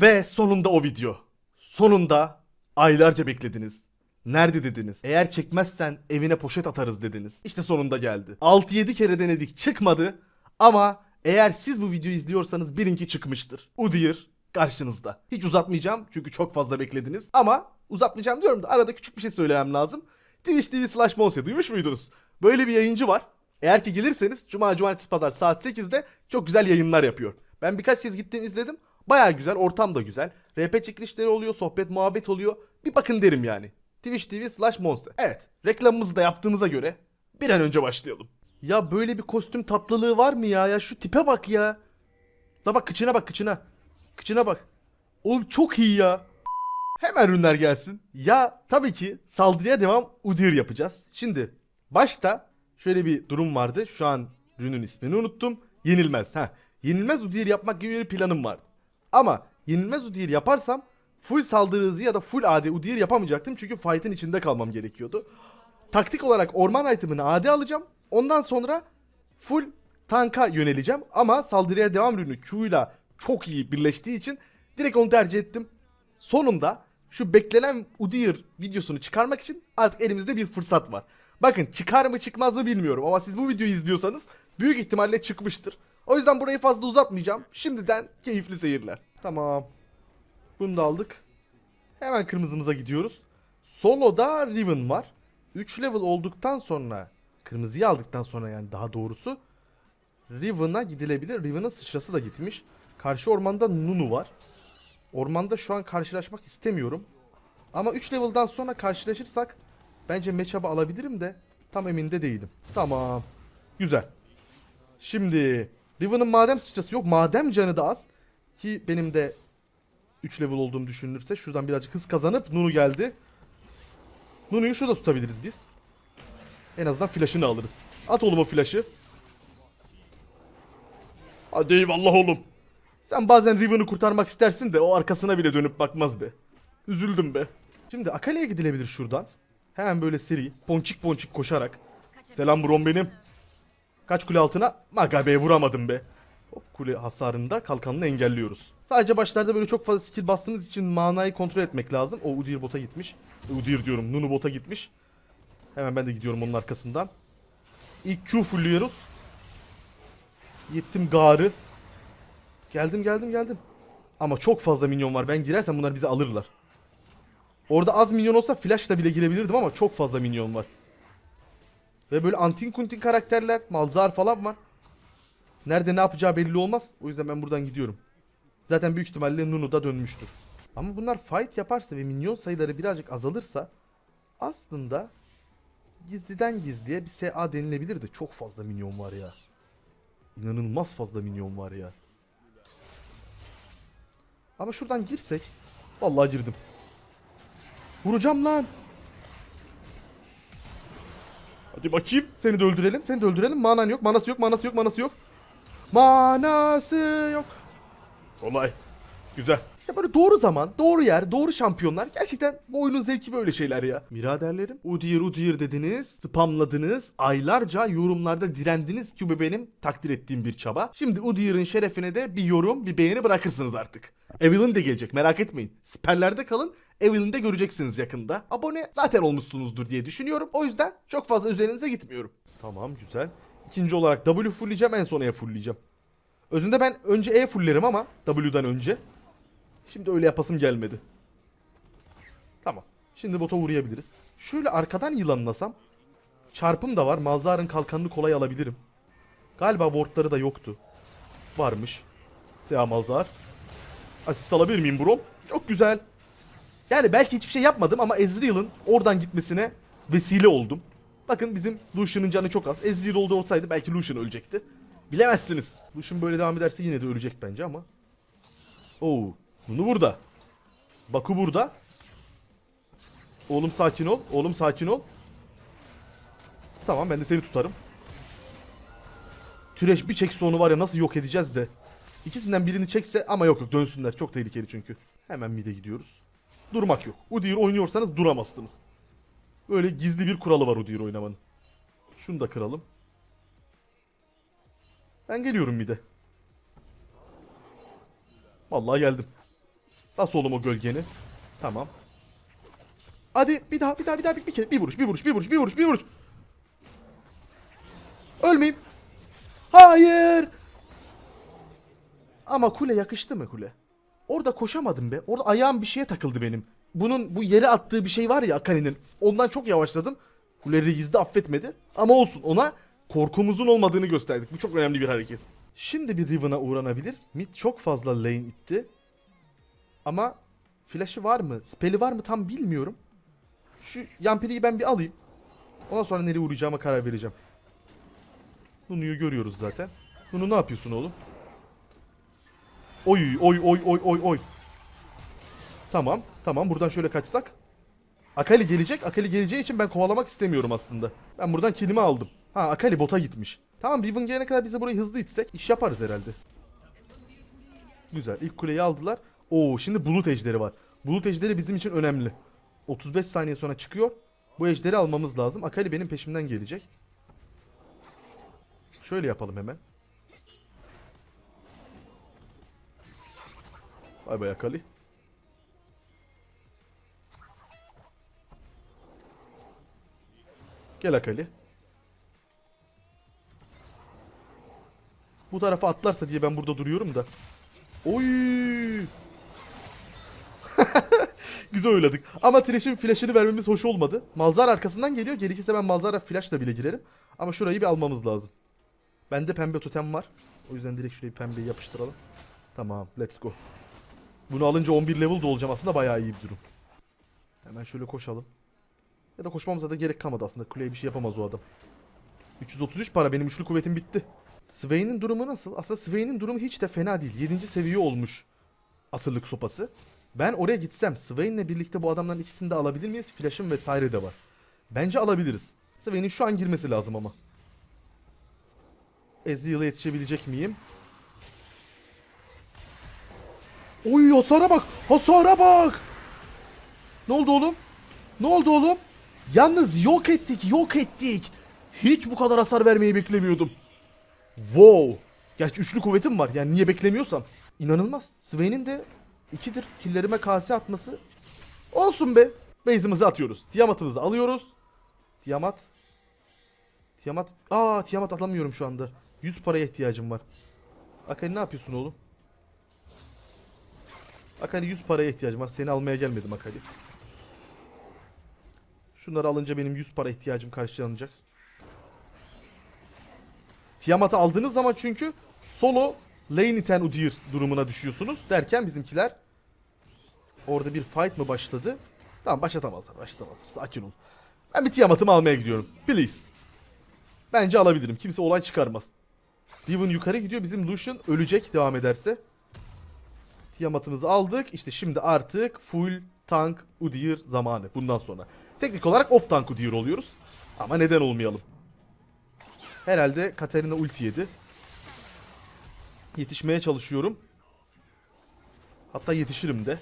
Ve sonunda o video. Sonunda aylarca beklediniz. Nerede dediniz? Eğer çekmezsen evine poşet atarız dediniz. İşte sonunda geldi. 6-7 kere denedik çıkmadı. Ama eğer siz bu videoyu izliyorsanız bilin ki çıkmıştır. Udyr karşınızda. Hiç uzatmayacağım çünkü çok fazla beklediniz. Ama uzatmayacağım diyorum da arada küçük bir şey söylemem lazım. Twitch TV slash Monse duymuş muydunuz? Böyle bir yayıncı var. Eğer ki gelirseniz Cuma, Cumartesi, Pazar saat 8'de çok güzel yayınlar yapıyor. Ben birkaç kez gittim izledim. Baya güzel, ortam da güzel. RP çekilişleri oluyor, sohbet, muhabbet oluyor. Bir bakın derim yani. Twitch TV slash Monster. Evet, reklamımızı da yaptığımıza göre bir an önce başlayalım. Ya böyle bir kostüm tatlılığı var mı ya? Ya şu tipe bak ya. Da bak kıçına bak kıçına. Kıçına bak. Oğlum çok iyi ya. Hemen ürünler gelsin. Ya tabii ki saldırıya devam Udyr yapacağız. Şimdi başta şöyle bir durum vardı. Şu an ürünün ismini unuttum. Yenilmez. Ha, yenilmez Udyr yapmak gibi bir planım vardı. Ama yenilmez Udyr yaparsam full saldırı hızı ya da full AD Udyr yapamayacaktım. Çünkü fight'in içinde kalmam gerekiyordu. Taktik olarak orman itemini AD alacağım. Ondan sonra full tanka yöneleceğim. Ama saldırıya devam ürünü Q çok iyi birleştiği için direkt onu tercih ettim. Sonunda şu beklenen Udyr videosunu çıkarmak için artık elimizde bir fırsat var. Bakın çıkar mı çıkmaz mı bilmiyorum ama siz bu videoyu izliyorsanız büyük ihtimalle çıkmıştır. O yüzden burayı fazla uzatmayacağım. Şimdiden keyifli seyirler. Tamam. Bunu da aldık. Hemen kırmızımıza gidiyoruz. Solo'da Riven var. 3 level olduktan sonra kırmızıyı aldıktan sonra yani daha doğrusu Riven'a gidilebilir. Riven'ın sıçrası da gitmiş. Karşı ormanda Nunu var. Ormanda şu an karşılaşmak istemiyorum. Ama 3 level'dan sonra karşılaşırsak bence matchup'ı alabilirim de tam emin de değilim. Tamam. Güzel. Şimdi Riven'ın madem sıçrası yok. Madem canı da az. Ki benim de 3 level olduğum düşünülürse şuradan birazcık hız kazanıp Nunu geldi. Nunu'yu şurada tutabiliriz biz. En azından flash'ını alırız. At oğlum o flash'ı. Hadi eyvallah oğlum. Sen bazen Riven'ı kurtarmak istersin de o arkasına bile dönüp bakmaz be. Üzüldüm be. Şimdi Akale'ye gidilebilir şuradan. Hemen böyle seri, ponçik ponçik koşarak. Selam brom benim. Kaç kule altına? Maga be vuramadım be. Hop kule hasarında kalkanını engelliyoruz. Sadece başlarda böyle çok fazla skill bastığınız için manayı kontrol etmek lazım. O Udyr bota gitmiş. Udyr diyorum Nunu bota gitmiş. Hemen ben de gidiyorum onun arkasından. İlk Q fullüyoruz. Gittim Gar'ı. Geldim geldim geldim. Ama çok fazla minyon var. Ben girersem bunlar bizi alırlar. Orada az minyon olsa flashla bile girebilirdim ama çok fazla minyon var. Ve böyle antin kuntin karakterler, Malzar falan var. Nerede ne yapacağı belli olmaz. O yüzden ben buradan gidiyorum. Zaten büyük ihtimalle Nunu da dönmüştür. Ama bunlar fight yaparsa ve minyon sayıları birazcık azalırsa aslında gizliden gizliye bir SA denilebilir de çok fazla minyon var ya. İnanılmaz fazla minyon var ya. Ama şuradan girsek. Vallahi girdim. Vuracağım lan. Hadi bakayım. Seni de öldürelim. Seni de öldürelim. Manan yok. Manası yok. Manası yok. Manası yok. Manası yok. Olay. Güzel. İşte böyle doğru zaman, doğru yer, doğru şampiyonlar. Gerçekten bu oyunun zevki böyle şeyler ya. Miraderlerim. Udyr Udyr dediniz, spamladınız, aylarca yorumlarda direndiniz ki bu benim takdir ettiğim bir çaba. Şimdi Udyr'ın şerefine de bir yorum, bir beğeni bırakırsınız artık. Evelyn de gelecek merak etmeyin. Siperlerde kalın. Evelyn'i de göreceksiniz yakında. Abone zaten olmuşsunuzdur diye düşünüyorum. O yüzden çok fazla üzerinize gitmiyorum. Tamam güzel. İkinci olarak W fullleyeceğim en son E fullleyeceğim. Özünde ben önce E fulllerim ama W'dan önce. Şimdi öyle yapasım gelmedi. Tamam. Şimdi bota uğrayabiliriz. Şöyle arkadan yılanlasam. Çarpım da var. Malzar'ın kalkanını kolay alabilirim. Galiba wardları da yoktu. Varmış. Seha Malzar. Asist alabilir miyim bro? Çok güzel. Yani belki hiçbir şey yapmadım ama Ezreal'ın oradan gitmesine vesile oldum. Bakın bizim Lucian'ın canı çok az. Ezreal oldu olsaydı belki Lucian ölecekti. Bilemezsiniz. Lucian böyle devam ederse yine de ölecek bence ama. Oo, bunu burada. Baku burada. Oğlum sakin ol. Oğlum sakin ol. Tamam ben de seni tutarım. Türeş bir çekse onu var ya nasıl yok edeceğiz de. İkisinden birini çekse ama yok yok dönsünler. Çok tehlikeli çünkü. Hemen mide gidiyoruz. Durmak yok. Udyr oynuyorsanız duramazsınız. Böyle gizli bir kuralı var Udyr oynamanın. Şunu da kıralım. Ben geliyorum mide. Vallahi geldim. Bas oğlum o gölgeni. Tamam. Hadi bir daha bir daha bir daha bir, bir kere bir vuruş bir vuruş bir vuruş bir vuruş bir vuruş. Ölmeyeyim. Hayır. Ama kule yakıştı mı kule? Orada koşamadım be. Orada ayağım bir şeye takıldı benim. Bunun bu yere attığı bir şey var ya Akani'nin. Ondan çok yavaşladım. Kule Reis'i affetmedi. Ama olsun ona korkumuzun olmadığını gösterdik. Bu çok önemli bir hareket. Şimdi bir Riven'a uğranabilir. Mid çok fazla lane itti. Ama flash'ı var mı? Spell'i var mı tam bilmiyorum. Şu Yampiri'yi ben bir alayım. Ondan sonra nereye uğrayacağıma karar vereceğim. Nunu'yu görüyoruz zaten. Nunu ne yapıyorsun oğlum? Oy oy oy oy oy oy. Tamam tamam buradan şöyle kaçsak. Akali gelecek. Akali geleceği için ben kovalamak istemiyorum aslında. Ben buradan kilimi aldım. Ha Akali bota gitmiş. Tamam Riven gelene kadar bize burayı hızlı itsek iş yaparız herhalde. Güzel. İlk kuleyi aldılar. Oo şimdi bulut ejderi var. Bulut ejderi bizim için önemli. 35 saniye sonra çıkıyor. Bu ejderi almamız lazım. Akali benim peşimden gelecek. Şöyle yapalım hemen. Bay bay Akali. Gel Akali. Bu tarafa atlarsa diye ben burada duruyorum da. Oy! Güzel oynadık. Ama Thresh'in flash'ını vermemiz hoş olmadı. Malzar arkasından geliyor. Gerekirse ben Malzar'a flash'la bile girerim. Ama şurayı bir almamız lazım. Bende pembe totem var. O yüzden direkt şurayı pembeyi yapıştıralım. Tamam, let's go. Bunu alınca 11 level de olacağım aslında bayağı iyi bir durum. Hemen şöyle koşalım. Ya da koşmamıza da gerek kalmadı aslında. Kuleye bir şey yapamaz o adam. 333 para benim üçlü kuvvetim bitti. Swain'in durumu nasıl? Aslında Swain'in durumu hiç de fena değil. 7. seviye olmuş asırlık sopası. Ben oraya gitsem Swain'le birlikte bu adamların ikisini de alabilir miyiz? Flash'ım vesaire de var. Bence alabiliriz. Swain'in şu an girmesi lazım ama. Ezreal'a yetişebilecek miyim? Oy hasara bak! Hasara bak! Ne oldu oğlum? Ne oldu oğlum? Yalnız yok ettik, yok ettik. Hiç bu kadar hasar vermeyi beklemiyordum. Wow. Gerçi üçlü kuvvetim var. Yani niye beklemiyorsam. İnanılmaz. Swain'in de ikidir killerime kase atması. Olsun be. Base'imizi atıyoruz. Tiamat'ımızı alıyoruz. Tiamat. Tiamat. Aa Tiamat alamıyorum şu anda. 100 paraya ihtiyacım var. Akali ne yapıyorsun oğlum? Akali 100 paraya ihtiyacım var. Seni almaya gelmedim Akali. Şunları alınca benim 100 para ihtiyacım karşılanacak. Tiamat'ı aldığınız zaman çünkü solo lane iten Udyr durumuna düşüyorsunuz. Derken bizimkiler orada bir fight mı başladı? Tamam başlatamazlar başlatamazlar. Sakin ol. Ben bir Tiamat'ımı almaya gidiyorum. Please. Bence alabilirim. Kimse olay çıkarmaz. Riven yukarı gidiyor. Bizim Lucian ölecek devam ederse. Tiamat'ımızı aldık. İşte şimdi artık full tank Udyr zamanı. Bundan sonra. Teknik olarak off tank Udyr oluyoruz. Ama neden olmayalım? Herhalde Katarina ulti yedi. Yetişmeye çalışıyorum. Hatta yetişirim de.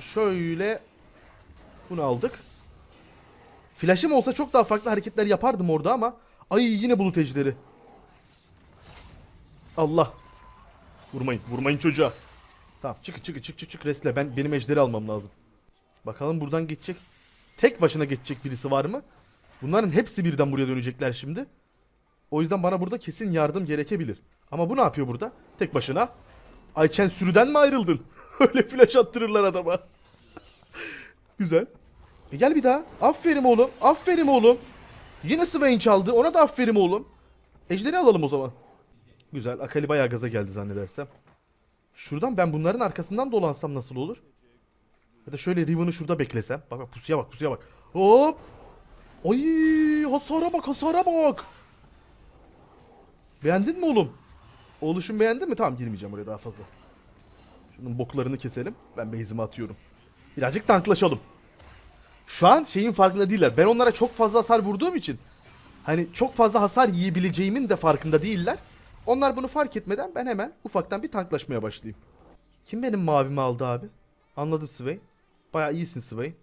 Şöyle bunu aldık. Flash'ım olsa çok daha farklı hareketler yapardım orada ama ay yine bulut ejderi. Allah. Vurmayın, vurmayın çocuğa. Tamam, çıkın çıkın çık çık çık resle. Ben benim ejderi almam lazım. Bakalım buradan geçecek. Tek başına geçecek birisi var mı? Bunların hepsi birden buraya dönecekler şimdi. O yüzden bana burada kesin yardım gerekebilir. Ama bu ne yapıyor burada? Tek başına. Ayçen sürüden mi ayrıldın? Öyle flash attırırlar adama. Güzel. E gel bir daha. Aferin oğlum. Aferin oğlum. Yine Swain çaldı. Ona da aferin oğlum. Ejderi alalım o zaman. Güzel. Akali bayağı gaza geldi zannedersem. Şuradan ben bunların arkasından dolansam nasıl olur? Ya da şöyle Riven'ı şurada beklesem. Bak bak pusuya bak pusuya bak. Hop. Ay hasara bak hasara bak. Beğendin mi oğlum? Oluşum beğendin mi? Tamam girmeyeceğim oraya daha fazla. Şunun boklarını keselim. Ben base'imi atıyorum. Birazcık tanklaşalım. Şu an şeyin farkında değiller. Ben onlara çok fazla hasar vurduğum için hani çok fazla hasar yiyebileceğimin de farkında değiller. Onlar bunu fark etmeden ben hemen ufaktan bir tanklaşmaya başlayayım. Kim benim mavimi aldı abi? Anladım Swain. Baya iyisin Swain.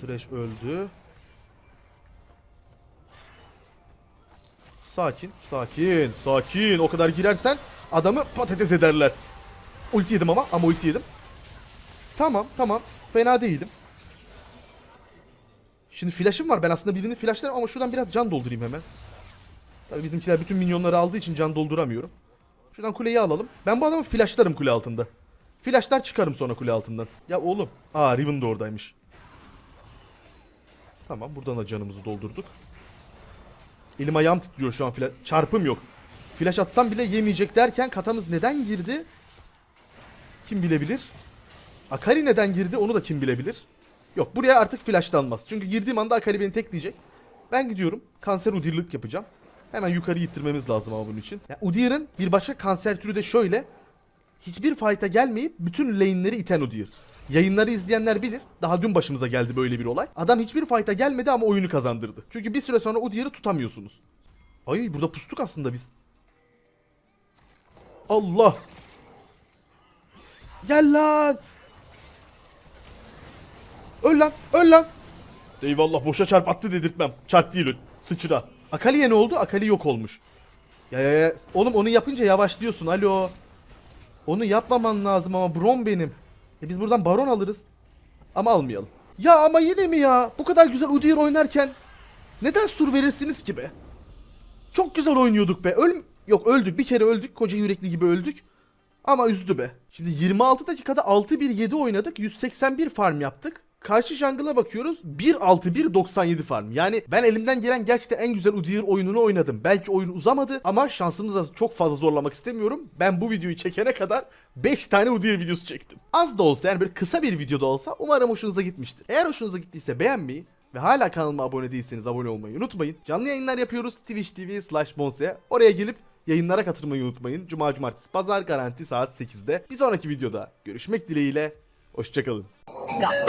Trash öldü. Sakin, sakin, sakin. O kadar girersen adamı patates ederler. Ulti yedim ama, ama ulti yedim. Tamam, tamam. Fena değilim. Şimdi flash'ım var. Ben aslında birini flashlarım ama şuradan biraz can doldurayım hemen. Tabii bizimkiler bütün minyonları aldığı için can dolduramıyorum. Şuradan kuleyi alalım. Ben bu adamı flashlarım kule altında. Flashlar çıkarım sonra kule altından. Ya oğlum. Aa Riven de oradaymış. Tamam buradan da canımızı doldurduk. Elim ayağım titriyor şu an flash. Çarpım yok. Flash atsam bile yemeyecek derken katamız neden girdi? Kim bilebilir? Akali neden girdi onu da kim bilebilir? Yok buraya artık flashlanmaz. Çünkü girdiğim anda Akali beni tekleyecek. Ben gidiyorum. Kanser udirlik yapacağım. Hemen yukarı ittirmemiz lazım ama bunun için. Yani Udyr'ın bir başka kanser türü de şöyle. Hiçbir fight'a gelmeyip bütün lane'leri iten Udyr. Yayınları izleyenler bilir. Daha dün başımıza geldi böyle bir olay. Adam hiçbir fight'a gelmedi ama oyunu kazandırdı. Çünkü bir süre sonra Udyr'ı tutamıyorsunuz. Ay burada pustuk aslında biz. Allah. Gel lan. Öl lan, öl lan. Eyvallah boşa çarp attı dedirtmem. Çarp değil öl. Sıçra. Akali'ye ne oldu? Akali yok olmuş. Ya ya ya. Oğlum onu yapınca yavaşlıyorsun. Alo. Onu yapmaman lazım ama Brom benim. E biz buradan baron alırız. Ama almayalım. Ya ama yine mi ya? Bu kadar güzel Udyr oynarken neden sur verirsiniz ki be? Çok güzel oynuyorduk be. Öl Yok öldük. Bir kere öldük. Koca yürekli gibi öldük. Ama üzdü be. Şimdi 26 dakikada 6-1-7 oynadık. 181 farm yaptık. Karşı jungle'a bakıyoruz. 1-6-1-97 farm. Yani ben elimden gelen gerçekten en güzel Udyr oyununu oynadım. Belki oyun uzamadı ama şansımızı da çok fazla zorlamak istemiyorum. Ben bu videoyu çekene kadar 5 tane Udyr videosu çektim. Az da olsa yani böyle kısa bir videoda olsa umarım hoşunuza gitmiştir. Eğer hoşunuza gittiyse beğenmeyi ve hala kanalıma abone değilseniz abone olmayı unutmayın. Canlı yayınlar yapıyoruz Twitch TV slash. Oraya gelip yayınlara katılmayı unutmayın. Cuma, cumartesi, pazar garanti saat 8'de. Bir sonraki videoda görüşmek dileğiyle. Hoşçakalın. Go.